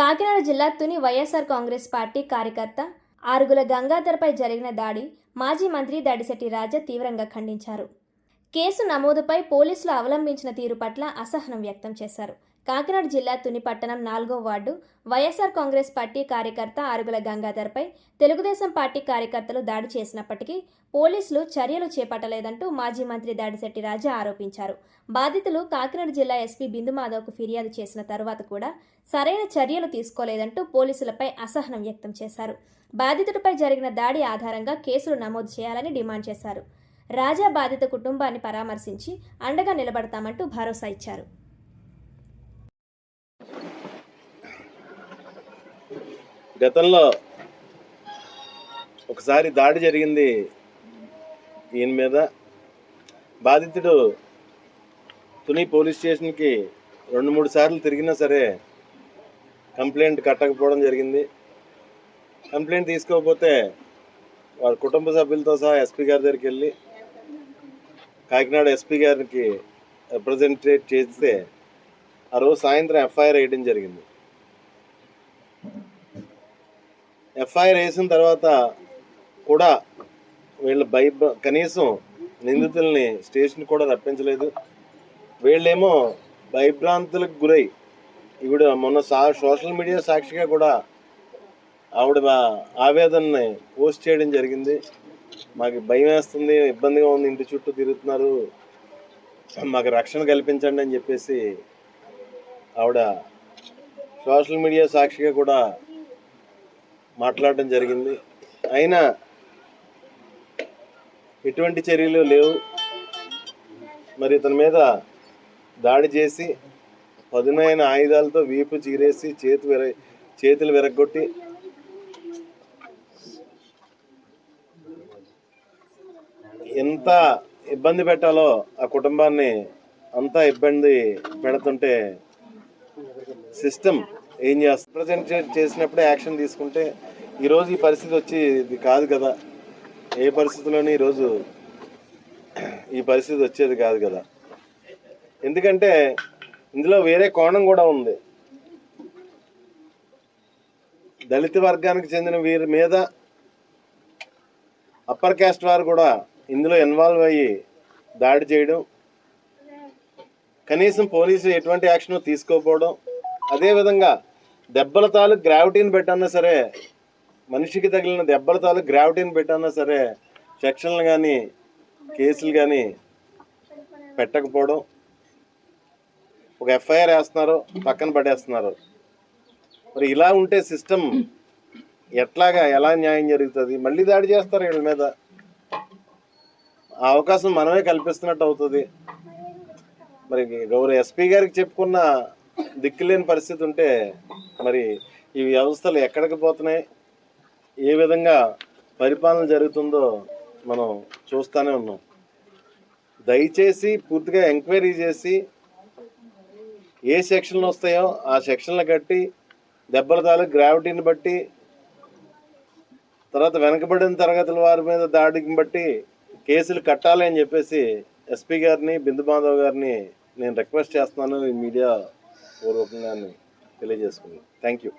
కాకినాడ జిల్లా తుని వైఎస్ఆర్ కాంగ్రెస్ పార్టీ కార్యకర్త ఆరుగుల గంగాధర్పై జరిగిన దాడి మాజీ మంత్రి దాడిశెట్టి రాజా తీవ్రంగా ఖండించారు. కేసు నమోదుపై పోలీసులు అవలంబించిన తీరు పట్ల అసహనం వ్యక్తం చేశారు. కాకినాడ జిల్లా తుని పట్టణం నాలుగో వార్డు వైఎస్ఆర్ కాంగ్రెస్ పార్టీ కార్యకర్త ఆరుగుల గంగాధర్పై తెలుగుదేశం పార్టీ కార్యకర్తలు దాడి చేసినప్పటికీ పోలీసులు చర్యలు చేపట్టలేదంటూ మాజీ మంత్రి దాడిశెట్టి రాజా ఆరోపించారు. బాధితులు కాకినాడ జిల్లా ఎస్పీ బిందుమాధవ్కు ఫిర్యాదు చేసిన తర్వాత కూడా సరైన చర్యలు తీసుకోలేదంటూ పోలీసులపై అసహనం వ్యక్తం చేశారు. బాధితుడిపై జరిగిన దాడి ఆధారంగా కేసులు నమోదు చేయాలని డిమాండ్ చేశారు. రాజా బాధిత కుటుంబాన్ని పరామర్శించి అండగా నిలబడతామంటూ భరోసా ఇచ్చారు. గతంలో ఒకసారి దాడి జరిగింది ఈయన మీద. బాధితుడు తుని పోలీస్ స్టేషన్కి రెండు మూడు సార్లు తిరిగినా సరే కంప్లైంట్ కట్టకపోవడం జరిగింది. కంప్లైంట్ తీసుకోకపోతే వారి కుటుంబ సభ్యులతో సహా ఎస్పీ గారి దగ్గరికి వెళ్ళి కాకినాడ ఎస్పీ గారికి రిప్రజెంటేట్ చేస్తే ఆ రోజు సాయంత్రం ఎఫ్ఐఆర్ వేయడం జరిగింది. ఎఫ్ఐఆర్ వేసిన తర్వాత కూడా వీళ్ళ భయ కనీసం నిందితుల్ని స్టేషన్ కూడా రప్పించలేదు. వీళ్ళేమో భయభ్రాంతులకు గురై ఈవిడ మొన్న సా సోషల్ మీడియా సాక్షిగా కూడా ఆవిడ మా- ఆవేదనని పోస్ట్ చేయడం జరిగింది. మాకు భయం వేస్తుంది ఇబ్బందిగా ఉంది ఇంటి చుట్టూ తిరుగుతున్నారు మాకు రక్షణ కల్పించండి అని చెప్పేసి ఆవిడ సోషల్ మీడియా సాక్షిగా కూడా మాట్లాడడం జరిగింది. అయినా ఎటువంటి చర్యలు లేవు. మరి ఇతని మీద దాడి చేసి పదునైన ఆయుధాలతో వీపు చీరేసి చేతి విర చేతులు విరగొట్టి ఎంత ఇబ్బంది పెట్టాలో ఆ కుటుంబాన్ని అంతా ఇబ్బంది పెడుతుంటే సిస్టమ్ ఏం చేస్తుంది ప్రజెంట్ చేసినప్పుడే యాక్షన్ తీసుకుంటే ఈరోజు ఈ పరిస్థితి వచ్చి ఇది కాదు కదా. ఏ పరిస్థితిలోని ఈరోజు ఈ పరిస్థితి వచ్చేది కాదు కదా. ఎందుకంటే ఇందులో వేరే కోణం కూడా ఉంది. దళిత వర్గానికి చెందిన వీరి మీద అప్పర్ క్యాస్ట్ వారు కూడా ఇందులో ఇన్వాల్వ్ అయ్యి దాడి చేయడం కనీసం పోలీసులు ఎటువంటి యాక్షన్ తీసుకోకపోవడం అదేవిధంగా దెబ్బల తాలు గ్రావిటీని పెట్టన్నా సరే మనిషికి తగిలిన దెబ్బల తాలు గ్రావిటీని పెట్టన్నా సరే సెక్షన్లు కానీ కేసులు కానీ పెట్టకపోవడం ఒక ఎఫ్ఐఆర్ వేస్తున్నారు పక్కన పడేస్తున్నారు. మరి ఇలా ఉంటే సిస్టమ్ ఎట్లాగా ఎలా న్యాయం జరుగుతుంది? మళ్ళీ దాడి చేస్తారు వీళ్ళ మీద. ఆ అవకాశం మనమే కల్పిస్తున్నట్టు అవుతుంది. మరి గౌరవ ఎస్పీ గారికి చెప్పుకున్న దిక్కులేని పరిస్థితి ఉంటే మరి ఈ వ్యవస్థలు ఎక్కడికి పోతున్నాయి? ఏ విధంగా పరిపాలన జరుగుతుందో మనం చూస్తూనే ఉన్నాం. దయచేసి పూర్తిగా ఎంక్వైరీ చేసి ఏ సెక్షన్లు వస్తాయో ఆ సెక్షన్లు కట్టి దెబ్బల తాలూకు గ్రావిటీని బట్టి తర్వాత వెనకబడిన తరగతుల వారి మీద దాడిని బట్టి కేసులు కట్టాలి అని చెప్పేసి ఎస్పీ గారిని బిందు మాధవ్ గారిని నేను రిక్వెస్ట్ చేస్తున్నాను ఈ మీడియా పూర్వకంగా తెలియజేసుకున్నాను థ్యాంక్ యూ